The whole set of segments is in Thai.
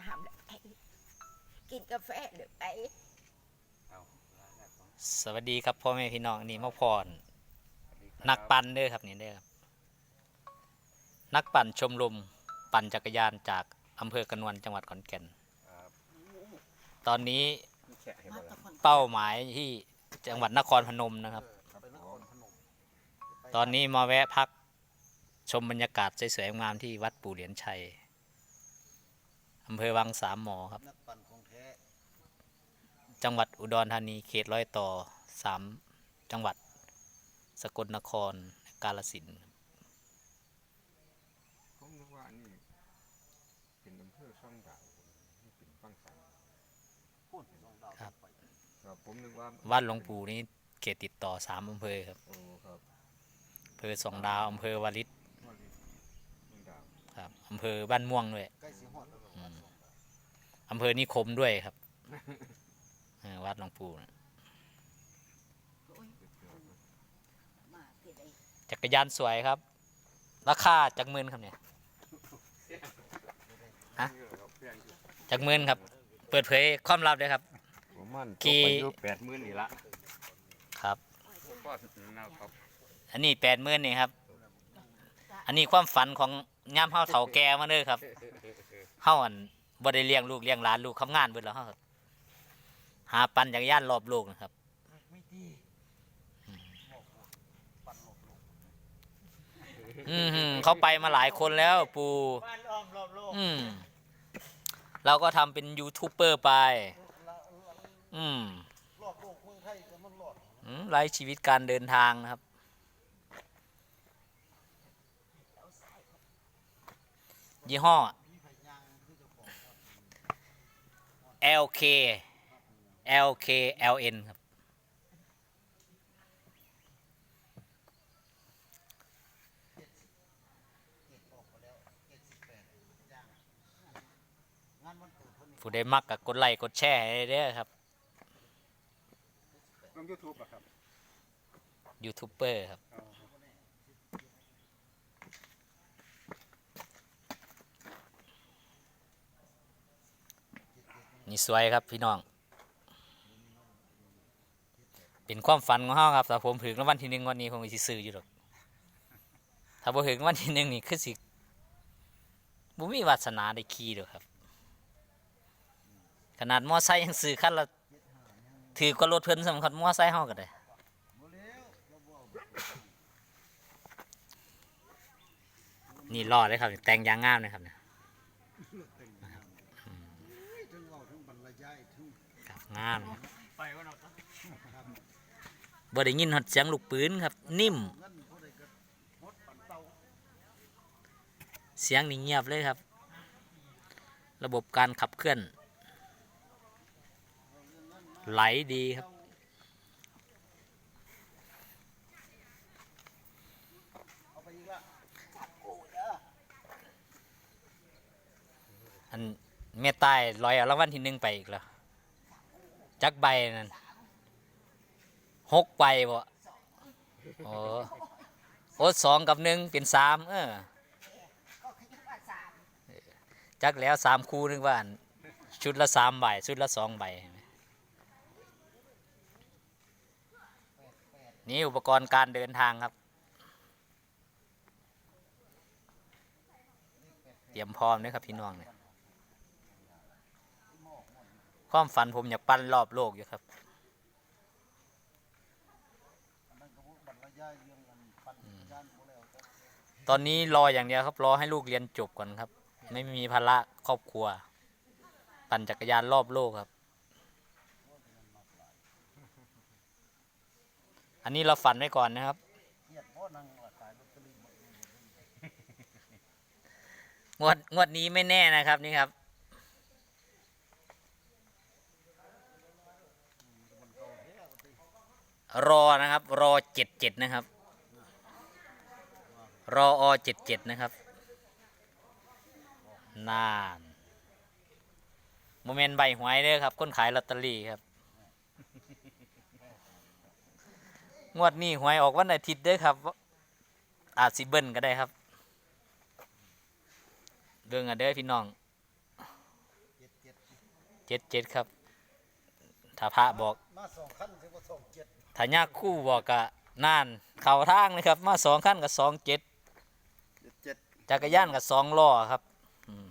น้ำเลยไปกินกาแฟเลยไปสวัสดีครับพ่อแม่พี่น้องนี่มาพรนักปั่นเด้อครับนี่เด้อครับนักปั่นชมรมปั่นจักรยานจากอำเภอกระนวนจังหวัดขอนแก่นตอนนี้เป้าหมายที่จังหวัดนครพนมนะครับ ตอนนี้มาแวะพักชมบรรยากาศสวยๆงามที่วัดปู่เหรียญชัย อำเภอวังสามหมอครับ นักปั่นของแท้จังหวัดอุดรธานีเขตร้อยต่อสามจังหวัด สกลนครกาลสินธุ์ผมนึกว่าอันนี้เป็นอำเภอช่องดาวนี่เป็นฟังสันพูดสองดาวครับไปครับผมนึกว่าวัดหลวงปู่นี้เขตติดต่อสามอำเภอครับโอ้ครับอำเภอสองดาวอำเภอวาริศว่านี่ช่องดาว ครับอำเภอบ้านม่วงด้วย ใกล้สีหอดแล้วอืม อำเภอนิคมด้วยครับเออวัดหลวงปู่นะโอ้ยมาที่ใดจักรยานสวยครับ ราคาจักหมื่นครับเนี่ยฮะจักหมื่นครับ เปิดเผยความลับเลยครับประมาณกี่ตกไปอยู่แปดหมื่นนี่ละครับ ก็นะครับอันนี้แปดหมื่นนี่ครับ อันนี้ความฝันของย่ามเฮาเฒ่าแก่มาเด้อครับเฮาอัน บ่ได้เลี้ยงลูกเลี้ยงหลานลูกทำงานเบิดแล้วเฮาครับ หาปันจักรยานรอบโลกนะครับ ไม่ดีปั่นหลบหลบอืมหืมเขาไปมาหลายคนแล้ว ปูบ้านอ้อมรอบโลกอืมเราก็ทำเป็นยูทูบเบอร์ไปอืมรอบโลกเมืองไทยก็มันรอดอืมไร้ชีวิตการเดินทางนะครับ ยี่ห้อ พี่ไผ่ยางที่เจะของ LK LK LN ครับเก็บออกไปแล้วเจ็ดสิบแปดยางงานวันเกิดเพิ่นนี่ผู้ใดมักกับกดไลค์กดแชร์ให้เด้อครับ ลงยูทูบอะครับ ยูทูบเบอร์ครับ นี่สวยครับพี่น้อง เป็นความฝันของเฮาครับถ้าผมถึงวัลที่หนึ่งวันนี้ผมก็สิซื้ออยู่หรอกถ้าบ่ถึงวัลที่หนึ่งนี่คือสิบ่มีวาสนาได้ขี่ดอกครับ ขนาดมอไซค์ยังซื้อคันละถือกว่ารถเพิ่นสำคัญมอไซค์เฮาก็ได้บ่แล้วเราบ่เอานี่รอดเลยครับแต่งยางงามเลยครับเนี่ย งามไปว่าเราบ่ได้ยินฮอดเสียงลูกปืนครับ นิ่ม เสียงนี่เงียบเลยครับ ระบบการขับเคลื่อน ไหลดีครับอันแม่ใต้ลอยเอารางวัลที่หนึ่งไปอีกแล้ว จักใบนั่นหกใบบ่โอ้โอ้สองกับหนึ่งเป็นสามเออจักแล้วสามคู่นึกว่า ชุดละสามใบชุดละสองใบนี่อุปกรณ์การเดินทางครับ เตรียมพร้อมเลยครับพี่น้องเนี่ย ความฝันผมอยากปั้นรอบโลกอยู่ครับตอนนี้รออย่างเดียวครับรอให้ลูกเรียนจบก่อนครับ ไม่มีภาระครอบครัว ปั่นจักรยานรอบโลกครับ อันนี้เราฝันไว้ก่อนนะครับงดงวดงวดนี้ไม่แน่นะครับนี่ครับ รอนะครับ รอเจ็ดเจ็ดนะครับ รออเจ็ดเจ็ดนะครับ นานโมเมนต์ใบหวยเด้อครับ คนขายลอตเตอรี่ครับ งวดนี้หวยออกวันอาทิตย์เด้อครับ อาจสิเบิ้ลก็ได้ครับเบิ่งอะเด้อพี่น้องเจ็ดเจ็ดครับ ถ้าพระบอกมาสองขั้นสิบ่สองเจ็ดถ้ายากคู่บอกกะนานเข่าทางเลยครับ มาสองขั้นกับสองเจ็ดเจ็ดจักรยานกับสองล้อครับอืม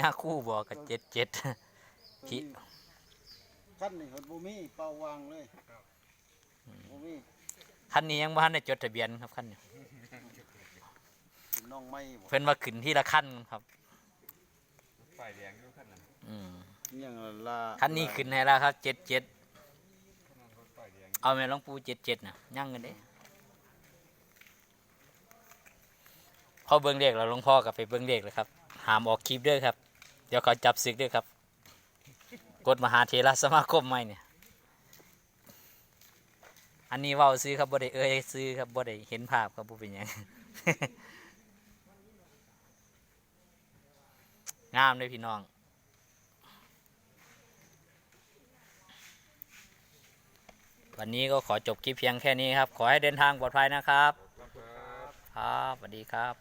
ยากคู่บอกกับเจ็ดเจ็ดที่ขั้นนี่เห็นบ่มีเป่าวางเลยบ่มีคันนี้ยังบ้านได้จดทะเบียนครับคันนี้น้องไม้บ่เพิ่นมาขึ้นที่ละขั้นครับฝ่ายแดงอยู่ขั้นนั้นอืมอิห ยังลาคันนี้ขึ้นให้แล้วครับเจ็ดเจ็ดขั้นนั้นรถฝ่ายแดงเอาแม่หลวงปู่เจ็ดเจ็ดนะยั่งกันเด้พอเบิ้งเลขแล้วหลวงพ่อกับไปเบิ้งเลขเลยครับหามออกคลิปเด้อครับ เดี๋ยวเขาจับศึกเด้อครับ กฎมหาเทระสมาคมใหม่เนี่ยอันนี้เว้าซื้อครับบ่ได้เอ่ยซื้อครับบ่ได้เห็นภาพครับบ่เป็นหยังงามเลยพี่น้อง วันนี้ก็ขอจบคลิปเพียงแค่นี้ครับ ขอให้เดินทางปลอดภัยนะครับ ครับครับสวัสดีครับ